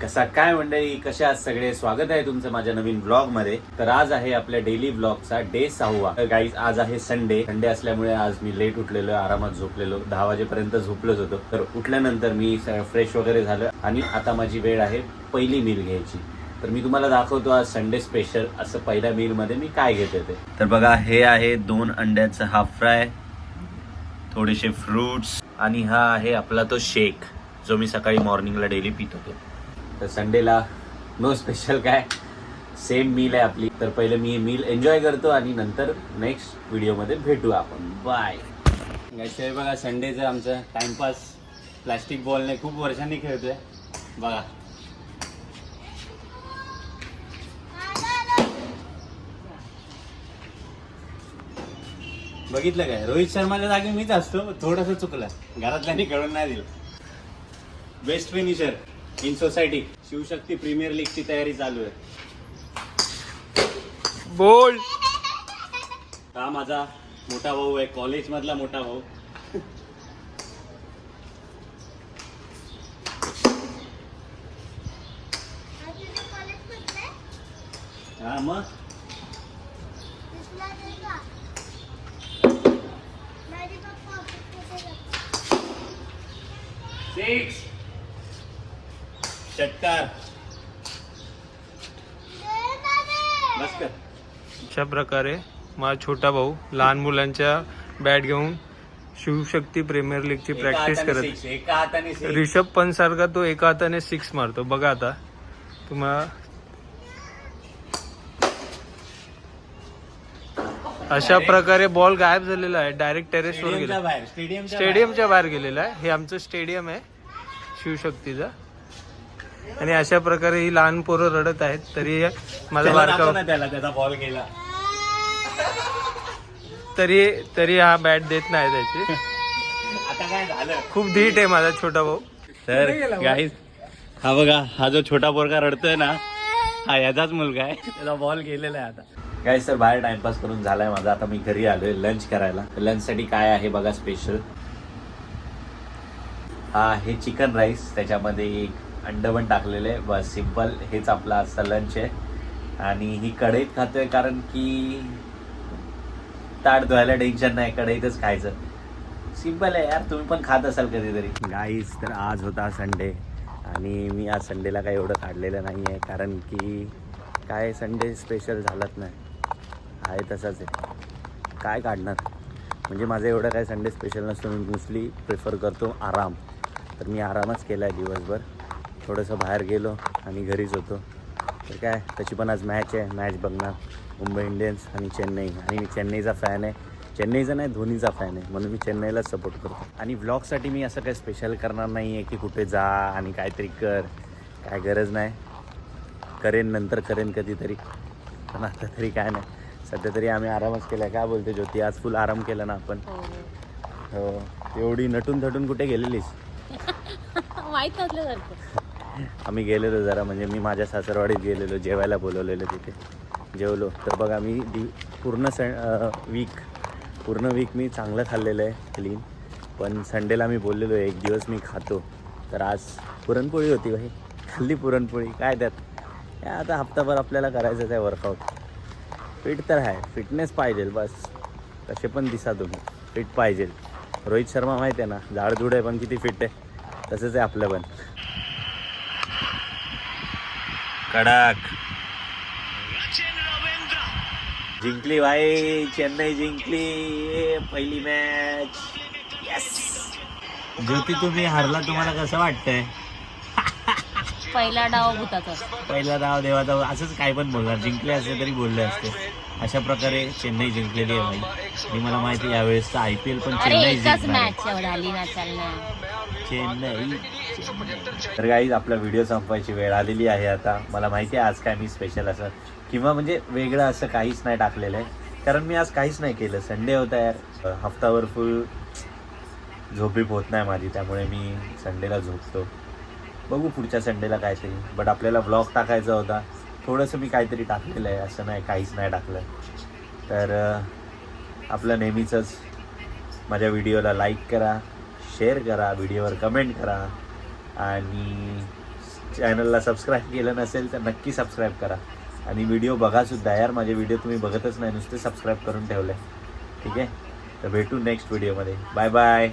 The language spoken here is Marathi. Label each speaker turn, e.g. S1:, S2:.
S1: कसा काय मंडळी कशा सगळे? स्वागत आहे तुमचं माझ्या नवीन ब्लॉगमध्ये तर आज आहे आपल्या डेली ब्लॉगचा डे सहावा. गाईज आज आहे संडे संडे असल्यामुळे आज मी लेट उठलेलो आरामात झोपलेलो. दहा वाजेपर्यंत झोपलोच होतो. तर उठल्यानंतर मी फ्रेश वगैरे झालं आणि आता माझी वेळ आहे पहिली मील घ्यायची. तर मी तुम्हाला दाखवतो आज संडे स्पेशल असं पहिल्या मील मध्ये मी काय घेते ते. तर बघा हे आहे दोन अंड्याचं हाफ फ्राय थोडेसे फ्रुट्स आणि हा आहे आपला तो शेक जो मी सकाळी मॉर्निंगला डेली पित होतो तर संडेला नो स्पेशल काय? सेम मील आहे आपली. तर पहिले मी मील एन्जॉय करतो आणि नंतर नेक्स्ट व्हिडिओमध्ये भेटू आपण. बाय हे बघा संडेचं आमचं टाइमपास प्लॅस्टिक बॉलने खूप वर्षांनी खेळतोय. बघा. बघितलं काय? रोहित शर्माच्या जागी मीच असतो. थोडस चुकलं. घरातल्यानी कळून नाही दिलं. Best finisher in society Shivshakti premier लीगची तयारी चालू आहे.
S2: बोल.
S1: हा माझा मोठा भाऊ आहे कॉलेज मधला मोठा भाऊ. हा मग? सिक्स षटकार
S2: अशा प्रकारे माझा छोटा भाऊ लहान मुलांच्या बॅट घेऊन शिवशक्ती प्रीमियर लीगची प्रॅक्टिस करत. रिषभ पंत सारखा तो एका हाताने सिक्स मारतो. बघा आता. तुम्हाला अशा प्रकारे बॉल गायब झालेला आहे. डायरेक्ट टेरेसवर गेला
S1: स्टेडियमच्या
S2: बाहेर. गेलेला आहे. हे आमचं स्टेडियम आहे. शिवशक्तीचं. आणि अशा प्रकारे ही लहान पोरं रडत आहेत तरी माझा बारका
S1: त्याला त्याचा बॉल गेला
S2: तरी तरी हा बॅट देत नाही त्याची.
S1: आता काय झालं?
S2: खूप धीट आहे माझा छोटा भाऊ.
S1: तर गाईज हा बघा हा जो छोटा पोरगा रडतोय ना हा याचाच मुलगा आहे. त्याचा बॉल गेलेला आहे आता. काय सर बाहेर टाइमपास करून झालाय माझा. आता मी घरी आलोय लंच करायला. लंच साठी काय आहे बघा स्पेशल हा हे चिकन राईस त्याच्यामध्ये एक अंड पण टाकलेले बस सिंपल हेच आपला आजचा लंच आहे. आणि ही कढईत खातोय कारण की ताट धुवायला टेन्शन नाही. कढईतच खायचं. सिंपल आहे यार. तुम्ही पण खात असाल कधीतरी. गाईज तर आज होता संडे आणि मी आज संडेला काही एवढं काढलेलं नाही आहे कारण की काय संडे स्पेशल झालंच नाही. आहे तसंच आहे. काय काढणार? म्हणजे माझं एवढं काय संडे स्पेशल नसतं. मी मोस्टली प्रिफर करतो आराम. तर मी आरामच केला आहे दिवसभर. थोडंसं बाहेर गेलो आणि घरीच होतो. तर काय त्याची पण आज मॅच आहे. मॅच बघणार. मुंबई इंडियन्स आणि चेन्नई. आणि मी चेन्नईचा फॅन आहे. चेन्नईचा नाही धोनीचा फॅन आहे. म्हणून मी चेन्नईलाच सपोर्ट करतो. आणि व्लॉगसाठी मी असं काही स्पेशल करणार नाही आहे की कुठे जा आणि काहीतरी कर. काय गरज नाही. करेन नंतर करेन कधीतरी. पण आता तरी काय नाही. सध्या तरी आम्ही आरामच केला काय बोलते ज्योती? आज फुल आराम केला ना आपण. हो. एवढी नटून थटून कुठे गेलेलीस?
S3: माहीत नसल्यासारखं.
S1: आम्ही गेलेलो जरा म्हणजे मी माझ्या सासरवाडीत गेलेलो जेवायला बोलवलेलं तिथे. जेवलो. तर बघा मी दि पूर्ण स वीक पूर्ण वीक मी चांगलं खाल्लेलं आहे क्लीन पण संडेला मी बोललेलो एक दिवस मी खातो. तर आज पुरणपोळी होती भाई खाल्ली पुरणपोळी. काय त्यात? काय आता हप्ताभर आपल्याला करायचंच आहे वर्कआउट फिट तर आहे. फिटनेस पाहिजे बस. कसे पण दिसा तुम्ही. फिट पाहिजे. रोहित शर्मा माहिती आहे ना झाडझुड आहे पण किती फिट आहे. तसंच आहे आपलं पण. कडक. जिंकली भाई चेन्नई जिंकली ए, पहिली मॅच येस ज्योती तुम्ही हारला तुम्हाला कसं वाटतंय?
S3: पहिला डाव भूताचा.
S1: पहिला डाव देवाचा असंच काय पण बोलणार. जिंकले असते तरी बोलले असते. अशा प्रकारे चेन्नई जिंकलेली आहे भाई. आणि मला माहिती आहे यावेळेसचा आय पी एल पण
S3: अरे
S1: चेन्नई
S3: एकच
S1: जिंकणार आहे.
S3: मॅच एवढा आली ना चालना
S1: चेन्नई. तर काही आपला व्हिडिओ संपवायची वेळ आलेली आहे आता. मला माहिती आहे आज काय मी स्पेशल असं. किंवा म्हणजे वेगळं असं काहीच नाही टाकलेलं आहे. कारण मी आज काहीच नाही केलं. संडे होता यार. हफ्तावर फुल झोपीप होत नाही माझी. त्यामुळे मी संडेला झोपतो. बघू पुढच्या संडेला काहीतरी. बट आपल्याला ब्लॉग टाकायचा होता. थोडंसं मी काहीतरी टाकलेलं आहे. असं नाही काहीच नाही टाकलं. तर आपलं नेहमीचंच माझ्या व्हिडिओला लाईक करा शेअर करा व्हिडिओवर कमेंट करा. आणि चॅनलला सबस्क्राईब केलं नसेल तर नक्की सबस्क्राईब करा. आणि व्हिडिओ बघासुद्धा यार माझे व्हिडिओ तुम्ही बघतच नाही नुसते सबस्क्राईब करून ठेवले ठीक आहे? तर भेटू नेक्स्ट व्हिडिओमध्ये बाय बाय